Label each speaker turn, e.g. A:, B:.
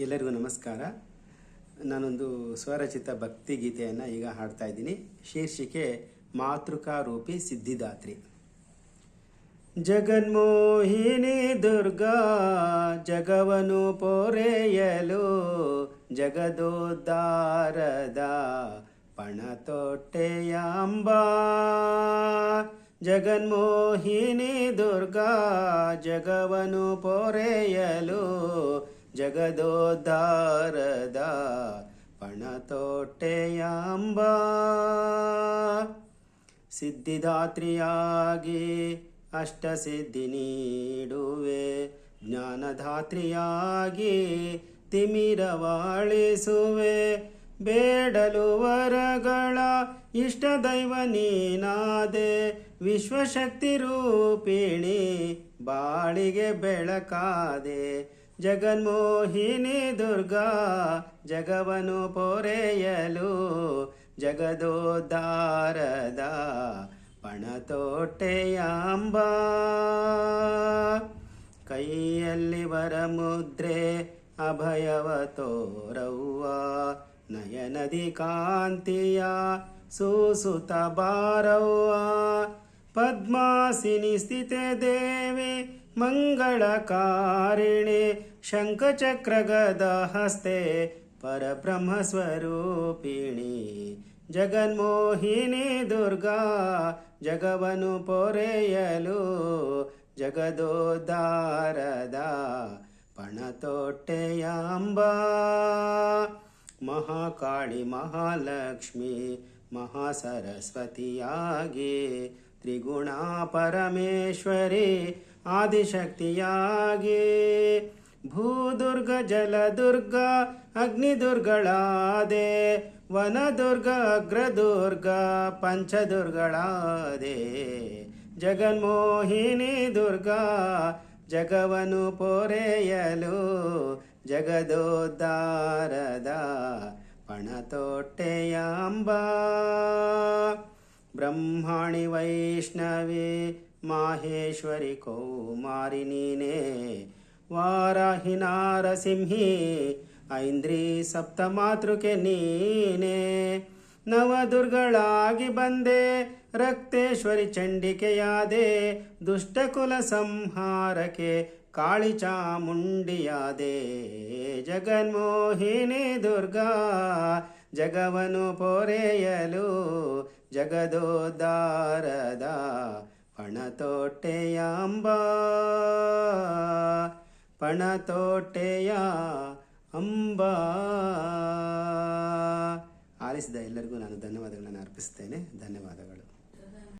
A: ಎಲ್ಲರಿಗೂ ನಮಸ್ಕಾರ. ನಾನೊಂದು ಸ್ವರಚಿತ ಭಕ್ತಿ ಗೀತೆಯನ್ನು ಈಗ ಹಾಡ್ತಾ ಇದ್ದೀನಿ. ಶೀರ್ಷಿಕೆ, ಮಾತೃಕಾರೂಪಿ ಸಿದ್ಧಿದಾತ್ರಿ. ಜಗನ್ಮೋಹಿನಿ ದುರ್ಗಾ, ಜಗವನು ಪೊರೆಯಲು ಜಗದೋದ್ಧಾರದ ಪಣತೊಟ್ಟೆಯ ಅಂಬಾ ಜಗನ್ಮೋಹಿನಿ ದುರ್ಗಾ, ಜಗವನು ಪೊರೆಯಲು ಜಗದೋದ್ಧಾರದ ಪಣತೋಟೆಯಂಬ ಸಿದ್ಧಿದಾತ್ರಿಯಾಗಿ ಸಿದ್ಧಿದಾತ್ರಿಯಾಗಿ ಅಷ್ಟಸಿದ್ಧಿ ನೀಡುವೆ, ಜ್ಞಾನಧಾತ್ರಿಯಾಗಿ ತಿಮಿರವಾಳಿಸುವೆ. ಬೇಡಲು ವರಗಳ ಇಷ್ಟ ದೈವ ನೀನಾದೆ, ವಿಶ್ವಶಕ್ತಿ ರೂಪಿಣಿ ಬಾಳಿಗೆ ಬೆಳಕಾದೆ. ಜಗನ್ಮೋಹಿನಿ ದುರ್ಗಾ, ಜಗವನು ಪೊರೆಯಲು ಜಗದೋದ್ಧಾರದ ಪಣತೋಟೆಯಾಂಬ. ಕೈಯಲ್ಲಿ ವರಮುದ್ರೆ ಅಭಯವ ತೋರವ್ವ, ನಯನದಿ ಕಾಂತಿಯ ಸೂಸುತ ಬಾರವ್ವ. ಪದ್ಮಾಸಿನಿ ಸ್ಥಿತೆ ದೇವಿ ಮಂಗಳಕಾರಿಣಿ ಶಂಖಚಕ್ರಗದ ಹಸ್ತೆ ಪರಬ್ರಹ್ಮ ಸ್ವರೂಪಿಣಿ ಜಗನ್ಮೋಹಿನಿ ದುರ್ಗಾ, ಜಗವನು ಪೊರೆಯಲು, ಜಗದೋದ್ಧಾರದ ಪಣತೊಟ್ಟೆಯಾಂಬ. ಮಹಾಕಾಳಿ ಮಹಾಲಕ್ಷ್ಮಿ, ಮಹಾಸರಸ್ವತಿಯಾಗಿ ತ್ರಿಗುಣ ಪರಮೇಶ್ವರಿ ಆದಿಶಕ್ತಿಯಾಗಿ. ಭೂದುರ್ಗ, ಜಲದುರ್ಗ, ಅಗ್ನಿದುರ್ಗಳಾದೆ, ವನದುರ್ಗ, ಅಗ್ರದುರ್ಗ, ಪಂಚದುರ್ಗಳಾದೆ. ಜಗನ್ಮೋಹಿನಿ ದುರ್ಗ, ಜಗವನು ಪೊರೆಯಲು, ಜಗದೋದ್ಧಾರದ ಪಣತೊಟ್ಟೆಯ ಅಂಬಾ ಬ್ರಹ್ಮಾಣಿ ವೈಷ್ಣವಿ ಮಾಹೇಶ್ವರಿ ಕೌಮಾರಿ ನೀನೇ, ವಾರಾಹಿ ನಾರಸಿಂಹಿ, ಐಂದ್ರಿ ಸಪ್ತಮಾತೃಕೆ ನೀನೇ. ನವದುರ್ಗಳಾಗಿ ಬಂದೆ, ರಕ್ತೇಶ್ವರಿ ಚಂಡಿಕೆಯಾದೆ, ದುಷ್ಟಕುಲ ಸಂಹಾರಕ್ಕೆ ಕಾಳಿ ಚಾಮುಂಡಿಯಾದೆ ಜಗನ್ಮೋಹಿನಿ ದುರ್ಗಾ, ಜಗವನು ಪೊರೆಯಲು ಜಗದೋದ್ಧಾರದ ಅಂಬಾ ಅಂಬ ಅಂಬಾ. ಆಲಿಸಿದ ಎಲ್ಲರಿಗೂ ನಾನು ಧನ್ಯವಾದಗಳನ್ನು ಅರ್ಪಿಸ್ತೇನೆ ಧನ್ಯವಾದಗಳು.